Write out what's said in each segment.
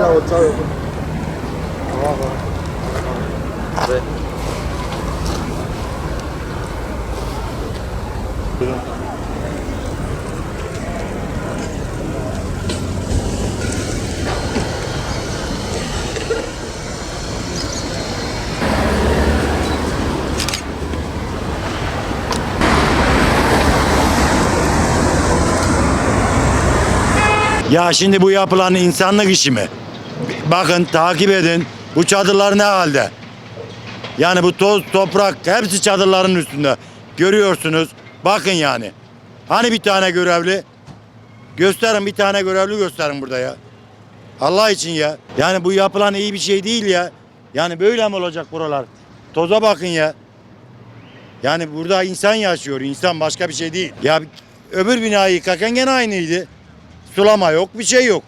Bravo, Ya şimdi bu yapılan insanlık işi mi? Bakın takip edin. Bu çadırlar ne halde? Yani bu toz, toprak hepsi çadırların üstünde. Görüyorsunuz. Bakın yani. Hani bir tane görevli? Gösterin bir tane görevli gösterin burada ya. Allah için ya. Yani bu yapılan iyi bir şey değil ya. Yani böyle mi olacak buralar? Toza bakın ya. Yani burada insan yaşıyor. insan başka bir şey değil. Ya öbür binayı yıkarken gene aynıydı. Sulama yok, bir şey yok.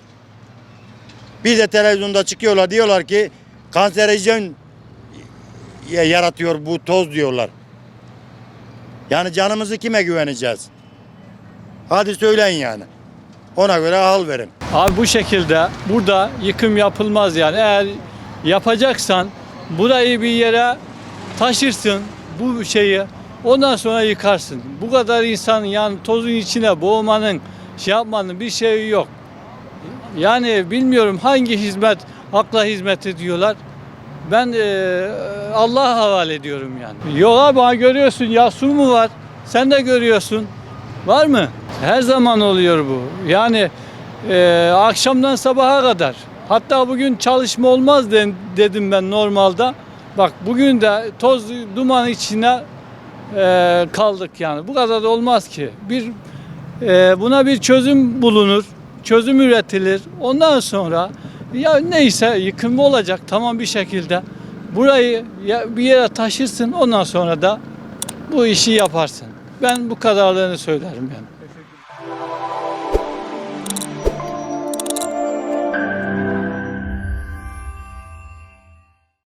Bir de televizyonda çıkıyorlar diyorlar ki kanserojen ya- yaratıyor bu toz diyorlar. Yani canımızı kime güveneceğiz? Hadi söyleyin yani. Ona göre hal verin. Abi bu şekilde burada yıkım yapılmaz yani. Eğer yapacaksan burayı bir yere taşırsın bu şeyi ondan sonra yıkarsın. Bu kadar insan yani tozun içine boğmanın şey yapmanın bir şeyi yok. Yani bilmiyorum hangi hizmet akla hizmet ediyorlar. Ben eee Allah'a havale ediyorum yani. Yok abi görüyorsun ya su mu var? Sen de görüyorsun. Var mı? Her zaman oluyor bu. Yani eee, akşamdan sabaha kadar. Hatta bugün çalışma olmaz de- dedim ben normalde. Bak bugün de toz duman içine eee, kaldık yani. Bu kadar da olmaz ki. Bir eee, buna bir çözüm bulunur. Çözüm üretilir. Ondan sonra ya neyse yıkım olacak tamam bir şekilde. Burayı bir yere taşırsın ondan sonra da bu işi yaparsın. Ben bu kadarlarını söylerim yani.